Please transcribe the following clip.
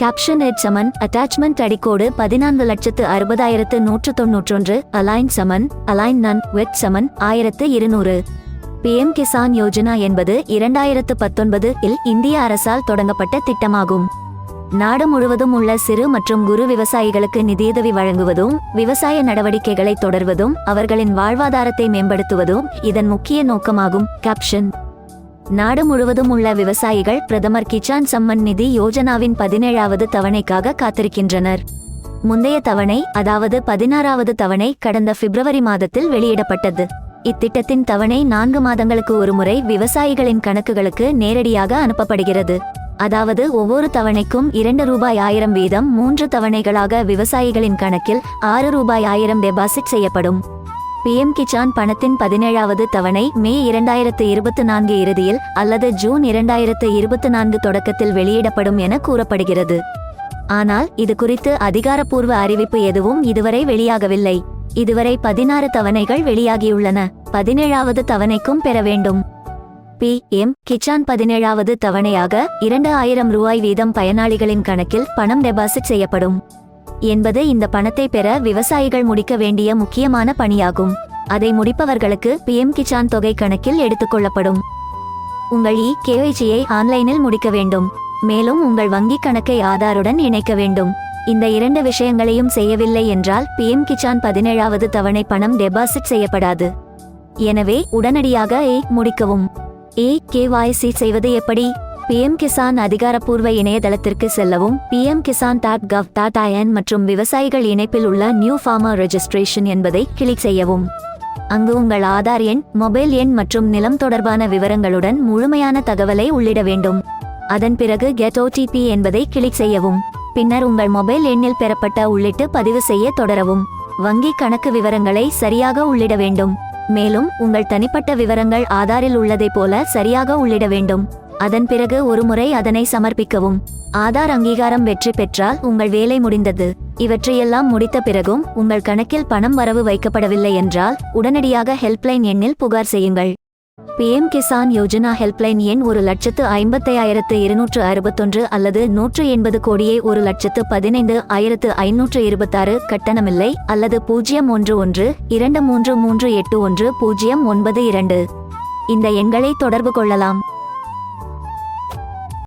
Caption எட் சமன் attachment அடிக்கோடு பதினான்கு லட்சத்து அறுபதாயிரத்து நூற்று தொன்னூற்றொன்று அலைன் சமன் அலைன் நன் வெட் சமன் ஆயிரத்து இருநூறு. பிஎம் கிசான் யோஜனா என்பது இரண்டாயிரத்து பத்தொன்பது இல் இந்திய அரசால் தொடங்கப்பட்ட திட்டமாகும். நாடு முழுவதும் உள்ள சிறு மற்றும் குறு விவசாயிகளுக்கு நிதியுதவி வழங்குவதும் விவசாய நடவடிக்கைகளை தொடர்வதும் அவர்களின் வாழ்வாதாரத்தை மேம்படுத்துவதும் இதன் முக்கிய நோக்கமாகும். கேப்ஷன் நாடு முழுவதும் உள்ள விவசாயிகள் பிரதமர் கிசான் சம்மன் நிதி யோஜனாவின் பதினேழாவது தவணைக்காக காத்திருக்கின்றனர். முந்தைய தவணை அதாவது பதினாறாவது தவணை கடந்த பிப்ரவரி மாதத்தில் வெளியிடப்பட்டது. இத்திட்டத்தின் தவணை நான்கு மாதங்களுக்கு ஒருமுறை விவசாயிகளின் கணக்குகளுக்கு நேரடியாக அனுப்பப்படுகிறது. அதாவது ஒவ்வொரு தவணைக்கும் இரண்டு ரூபாய் ஆயிரம் வீதம் மூன்று தவணைகளாக விவசாயிகளின் கணக்கில் ஆறு ரூபாய் ஆயிரம் டெபாசிட் செய்யப்படும். பிஎம் கிசான் பணத்தின் பதினேழாவது தவணை மே இரண்டாயிரத்து இருபத்தி நான்கு இறுதியில் அல்லது ஜூன் இரண்டாயிரத்து இருபத்தி நான்கு தொடக்கத்தில் வெளியிடப்படும் என கூறப்படுகிறது. ஆனால் இது குறித்து அதிகாரப்பூர்வ அறிவிப்பு எதுவும் இதுவரை வெளியாகவில்லை. இதுவரை பதினாறு தவணைகள் வெளியாகியுள்ளன. பதினேழாவது தவணைக்கும் பெற வேண்டும். பி எம் கிச்சான் பதினேழாவது தவணையாக இரண்டு ஆயிரம் ரூபாய் வீதம் பயனாளிகளின் கணக்கில் பணம் டெபாசிட் செய்யப்படும். என்பது இந்த பணத்தை பெற விவசாயிகள் முடிக்க வேண்டிய முக்கியமான பணியாகும். அதை முடிப்பவர்களுக்கு பிஎம் கிசான் தொகை கணக்கில் எடுத்துக்கொள்ளப்படும் உங்கள் இ கேஒய்சியை ஆன்லைனில் முடிக்க வேண்டும். மேலும் உங்கள் வங்கிக் கணக்கை ஆதாருடன் இணைக்க வேண்டும். இந்த இரண்டு விஷயங்களையும் செய்யவில்லை என்றால் பிஎம் கிச்சான் பதினேழாவது தவணை பணம் டெபாசிட் செய்யப்படாது. எனவே உடனடியாக ஏ முடிக்கவும். ஏ கேவாய்சி செய்வது எப்படி? பிஎம் கிசான் அதிகாரப்பூர்வ இணையதளத்திற்கு செல்லவும் PM Kisan dot gov dot IN மற்றும் விவசாயிகள் இணைப்பில் உள்ள நியூ ஃபார்மர் ரெஜிஸ்ட்ரேஷன் என்பதை கிளிக் செய்யவும். அங்கு உங்கள் ஆதார் எண் மொபைல் எண் மற்றும் நிலம் தொடர்பான விவரங்களுடன் முழுமையான தகவலை உள்ளிட வேண்டும். அதன் பிறகு கெட் ஓடிபி என்பதை கிளிக் செய்யவும். பின்னர் உங்கள் மொபைல் எண்ணில் பெறப்பட்ட உள்ளிட்டு பதிவு செய்ய தொடரவும். வங்கி கணக்கு விவரங்களை சரியாக உள்ளிட வேண்டும். மேலும் உங்கள் தனிப்பட்ட விவரங்கள் ஆதாரில் உள்ளதைப் போல சரியாக உள்ளிட வேண்டும். அதன் பிறகு ஒருமுறை அதனை சமர்ப்பிக்கவும். ஆதார் அங்கீகாரம் வெற்றி பெற்றால் உங்கள் வேலை முடிந்தது. இவற்றையெல்லாம் முடித்த பிறகும் உங்கள் கணக்கில் பணம் வரவு வைக்கப்படவில்லை என்றால் உடனடியாக ஹெல்ப்லைன் எண்ணில் புகார் செய்யுங்கள். பிஎம் கிசான் யோஜனா ஹெல்ப்லைன் எண் ஒரு லட்சத்து ஐம்பத்தையாயிரத்து இருநூற்று அறுபத்தொன்று அல்லது நூற்று எண்பது கோடியே ஒரு லட்சத்து பதினைந்து ஆயிரத்து ஐநூற்று இருபத்தாறு கட்டணமில்லை அல்லது பூஜ்ஜியம் ஒன்று ஒன்று இரண்டு மூன்று மூன்று எட்டு ஒன்று பூஜ்ஜியம் ஒன்பது இரண்டு. இந்த எண்களை தொடர்பு கொள்ளலாம்.